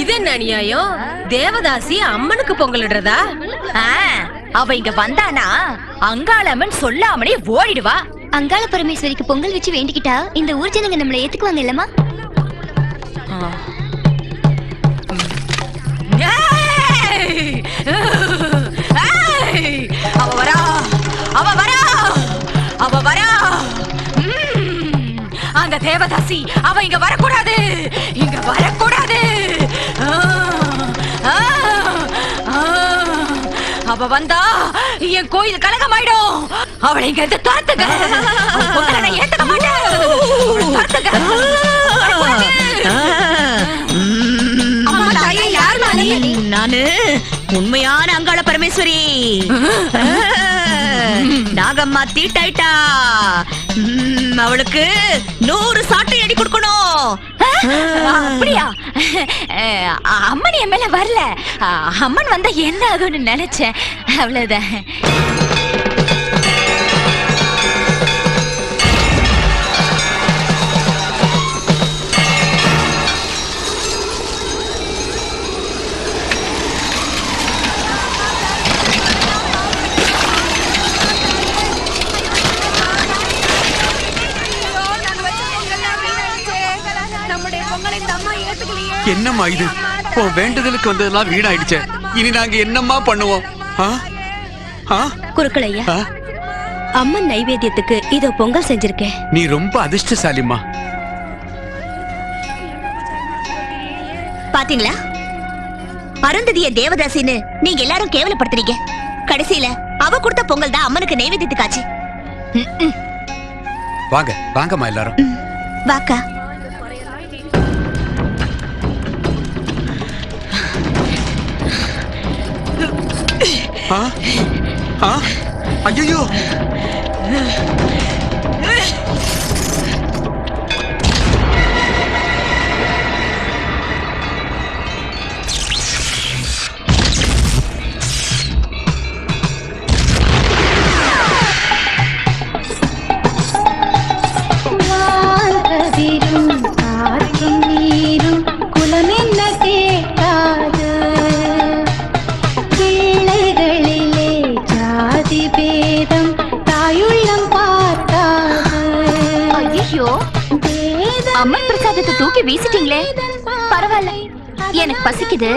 இது என்ன அநியாயம்? தேவதாசி அம்மனுக்கு பொங்கலிடுறதா அவ இங்க வந்தானா? அங்காளம்மன் சொல்லாமலே ஓடிடுவா. அங்காள பரமேஸ்வரிக்கு பொங்கல் வச்சு வேண்டிக்கிட்டா? இந்த ஊர் ஜனங்க நம்மள ஏத்துக்குவாங்க இல்லம்மா? தேவதாசி அவ இங்க வரக்கூடாது. இங்க வரக்கூடாது! அவ வந்தா என் கோயில் கலகமாயிடும். அவளை இங்க இருந்து துரத்துங்க நான் ஏத்துக்க மாட்டேன். துரத்துங்க? நானு உண்மையான அங்காள பரமேஸ்வரி. நாகம்மா தீட்டாயிட்டா. அவளுக்கு நூறு சாட்டை அடி கொடுக்கணும். அப்படியா? அம்மன் என் மேல வரல. அம்மன் வந்தா என்ன ஆகும்னு நினைச்சேன். அவ்வளவுதான். என்னம்மா இது உன் வேண்டுதலுக்கு வந்ததெல்லாம் வீணாயிடுச்சே. இனி நாங்க என்னம்மா பண்ணுவோம்? ஆ? அம்மன் நைவேத்தியத்துக்கு இதோ பொங்கல் செஞ்சிருக்கேன். நீ ரொம்ப அதிர்ஷ்டசாலிம்மா. பாத்தீங்களா? அருந்ததிய தேவதாசின்னு நீங்க எல்லாரும் கேவலப்படுத்துறீங்க. கடைசியில அவ கொடுத்த பொங்கல் தான் அம்மனுக்கு நைவேத்தியத்துக்காச்சு. வாங்க வாங்கம்மா எல்லாரும். வாக்கா. ஆ? எனக்கு பசிக்குது.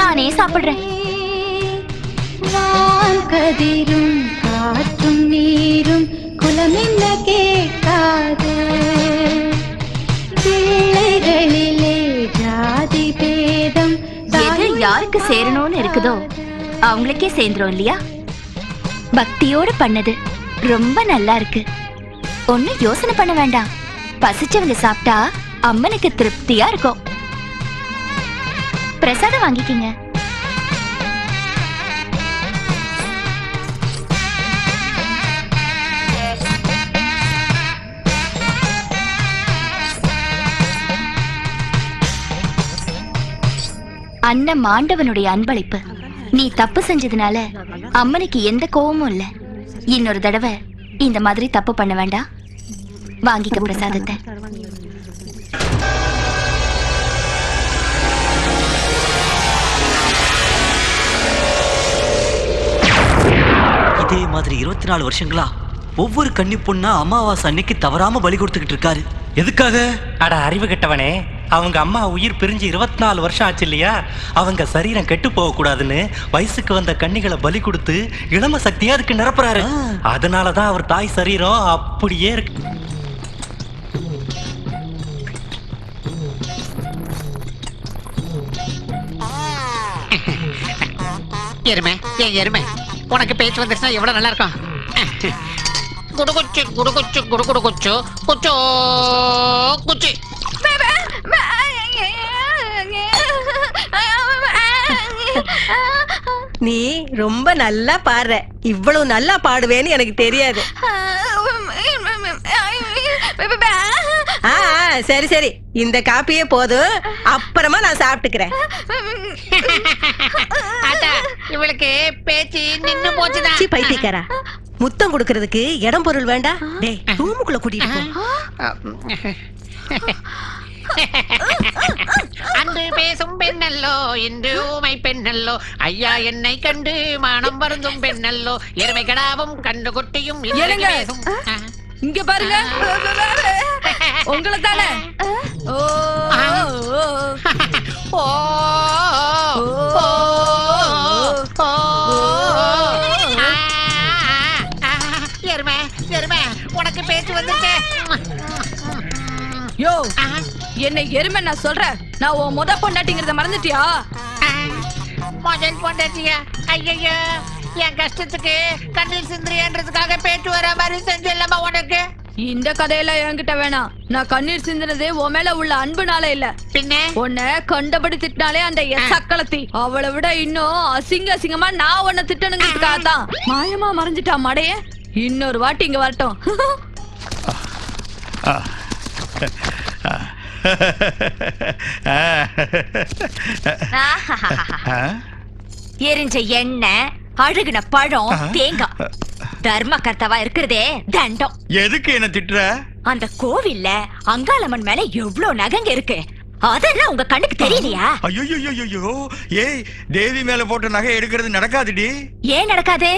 நானே சாப்பிடுறேன். கதிரும் காற்றும் நீரும் குலமென்ன கேட்காது. பிள்ளைகளிலே ஜாதி பேதம் எது யாருக்கு சேரணும்னு இருக்குதோ அவங்களுக்கே சேர்ந்துரும் இல்லையா? பக்தியோட பண்ணது ரொம்ப நல்லா இருக்கு. ஒன்னும் யோசனை பண்ண வேண்டாம். பசிச்சவங்க சாப்பிட்டா அம்மனுக்கு திருப்தியா இருக்கும். பிரசாதம் வாங்கிக்கிங்க. அண்ணன் மாண்டவனுடைய அன்பளிப்பு. நீ தப்பு செஞ்சதுனால அம்மனுக்கு எந்த கோவமும் இல்ல. இன்னொரு தடவை இந்த மாதிரி தப்பு பண்ண வேண்டாம். வாங்கிக்க பிரசாதத்தை. இதே மாதிரி இருபத்தி நாலு வருஷங்களா ஒவ்வொரு கன்னி பொண்ணா அமாவாசை அன்னைக்கு தவறாம பலி கொடுத்துக்கிட்டு இருக்காரு. எதுக்காக? அட அறிவு கெட்டவனே. அவங்க அம்மா உயிர் பிரிஞ்சு இருபத்தி நாலு வருஷம் ஆச்சு இல்லையா? அவங்க சரீரம் கெட்டு போக கூடாதுன்னு வயசுக்கு வந்த கன்னிகளை பலி கொடுத்து இளம சக்தியா அதுக்கு நிரப்புறாரு. அதனாலதான் அவர் தாய் சரீரம் அப்படியே இருக்கு. எருமை எருமை. உனக்கு பேச்சு வந்துச்சுன்னா எவ்வளவு நல்லா இருக்கும்? குடுகுச்சு குடுகுச்சு குடுகுடு குச்சு குச்சோ குச்சி. நீ ரொம்ப நல்லா பாடுற. இவ்வளவு நல்லா பாடுவேன்னு எனக்கு தெரியாது. ஆ, சரி சரி. இந்த காப்பியே போதும். அப்புறமா நான் சாப்பிட்டுக்கிறேன். இவளுக்கு பேச்சு நின்னு போச்சுதான் சீ பைத்தியக்காரா. முத்தம் கொடுக்கறதுக்கு இடம் பொருள் வேண்டாம் டேய் ரூமுக்குள்ள கூட்டிட்டு போ. அன்று பேசும் பெண்ணல்லோ இன்று ஊமை பெண்ணல்லோ. ஐயா என்னை கண்டு மானம் வருந்தும் பெண்ணல்லோ. எருமை கடாவும் கண்டு குட்டியும். இங்க பாருங்க. உங்களை தானே ஓ. ஓ, எருமை எருமை உனக்கு பேச்சு வந்துச்சு யோ என்னை எருமை நான் சொல்றேன் நான் உன் முத பொண்டாட்டிங்கிறத மறந்துட்டியா? முதல் பொண்டாட்டியா ஐயோ என் கஷ்டத்துக்கு கண்ணில் சிந்திரியன்றதுக்காக பேச்சு வர மாதிரி செஞ்சிடலாமா உனக்கு. இந்த கதையெல்லாம் என்கிட்ட வேணாம். நான் கண்ணீர் சிந்தினது உன் மேல உள்ள அன்புனால இல்ல. பின்ன? உன்னை கண்டபடி திட்டினாலே அந்த சக்களத்தி அவளை விட இன்னும் அசிங்க அசிங்கமா நான் உன்னை திட்டணுங்கிறதுக்காக தான் மாயமா மறைஞ்சிட்டா மடைய? இன்னொரு வாட்டி இங்க வரட்டும். எரிஞ்ச எண்ணெய் அழுகுன பழம் தேங்காய். தர்ம கர்த்தவா இருக்கிறதே? தண்டம். எதுக்கு என்ன திட்டுற? அந்த கோவில்ல அங்காளம்மன் மேல எவ்வளவு நகங்க இருக்கு? அதெல்லாம் உங்க கண்ணுக்கு தெரியலையா ஐயோ ஏய் தேவி மேல போட்ட நகை எடுக்கிறது நடக்காதுடி. ஏன் நடக்காது?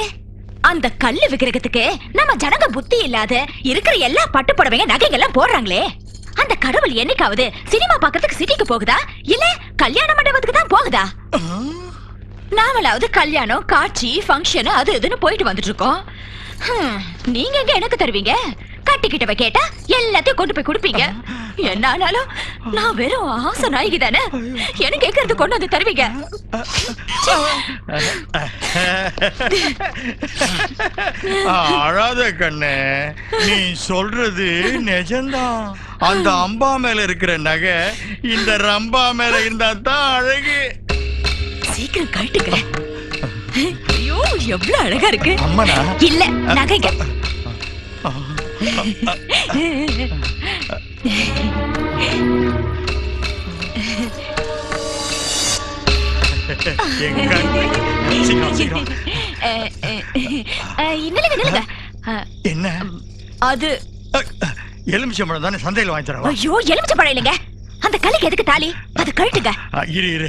அந்த கல்லு விக்கிரகத்துக்கு நம்ம ஜனங்க புத்தி இல்லாத இருக்கிற எல்லா பட்டு புடவைங்க நகைங்க எல்லாம் போடுறாங்களே. அந்த கடவுள் என்னைக்காவது சினிமா பார்க்கறதுக்கு சிட்டிக்கு போகுதா? இல்ல கல்யாண மண்டபத்துக்கு தான் போகுதா? நாமளாவது கல்யாணம் காட்சி ஃபங்க்ஷன் அது இதுன்னு போயிட்டு வந்துட்டு இருக்கோம் நீங்க எங்க எனக்கு தருவீங்க? கட்டிக்கிட்டவ கேட்டா எல்லாத்தையும் கொண்டு போய் கொடுப்பீங்க. என்ன ஆனாலும் நான் வெறும் ஆசை நாயகி தானே? எனக்கு கேட்கறது கொண்டு வந்து தருவீங்க? அழாத கண்ணு நீ சொல்றது நிஜம்தான். அந்த அம்பா மேல இருக்கிற நகை இந்த ரம்பா மேல இருந்தா தான் அழகு. சீக்கிரம் கழட்டுங்க. ஐயோ எவ்வளவு அழகா இருக்கு. அம்மனா? இல்ல நகைங்க. நில்லுங்க அஹ், என்ன? அது எலுமிச்சம்பழம் தானே சந்தையில் வாங்கி தரவா? ஐயோ எலுமிச்ச பழம் இல்லைங்க. அந்த கல்லுக்கு எதுக்கு தாலி? அது கழட்டுங்க. இரு இரு.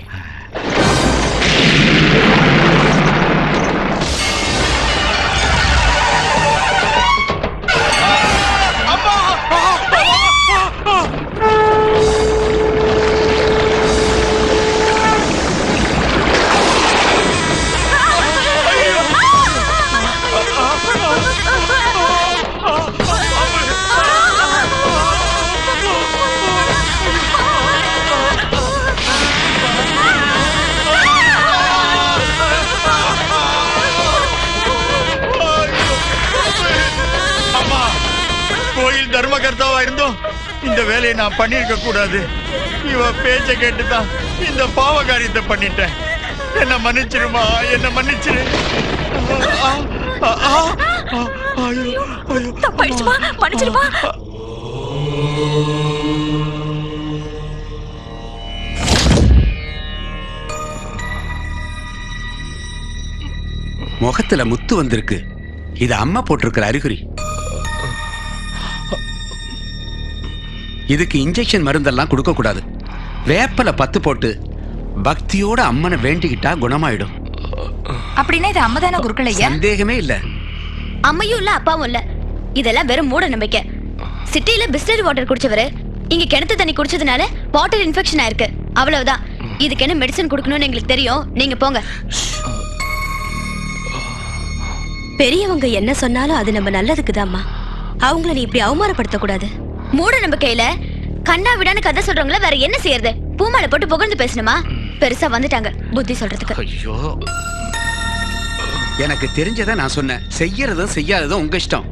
இந்த வேலையை நான் பண்ணிருக்க கூடாது. இவ பேச்ச கேட்டுதான் இந்த பாவ காரியத்தை பண்ணிட்டேன். என்ன மன்னிச்சிருமா? என்ன மன்னிச்சிரு? மன்னிச்சிருமா? முகத்துல முத்து வந்திருக்கு. இது அம்மா போட்டிருக்கிற அறிகுறி. இதுக்கு இன்ஜெக்ஷன் மருந்தெல்லாம் கொடுக்க கூடாது வேப்பல பத்து போட்டு பக்தியோட அம்மனை வேண்டிக்கிட்டா குணமாயிடும். அப்படின்னா இது அம்மதான குருக்கள் ஐயா? சந்தேகமே இல்ல. அம்மையும் இல்ல அப்பாவும் இல்ல. இதெல்லாம் வெறும் மூட நம்பிக்கை. சிட்டில பிஸ்லரி வாட்டர் குடிச்சவரு இங்க கிணத்து தண்ணி குடிச்சதுனால வாட்டர் இன்ஃபெக்ஷன் ஆயிருக்கு. அவ்வளவுதான். இதுக்கு என்ன மெடிசன் கொடுக்கணும்னு எங்களுக்கு தெரியும். நீங்க போங்க. பெரியவங்க என்ன சொன்னாலும் அது நம்ம நல்லதுக்குதாம்மா. அவங்கள நீ இப்படி அவமானப்படுத்த கூடாது மூட நம்பிக்கையில கண்ணா விடான்னு கதை சொல்றவங்கள வேற என்ன செய்யறது? பூமாலை போட்டு புகழ்ந்து பேசணுமா? பெருசா வந்துட்டாங்க புத்தி சொல்றதுக்கு. ஐயோ. எனக்கு தெரிஞ்சதை நான் சொன்னேன். செய்யறதும் செய்யாததும் உங்க இஷ்டம்.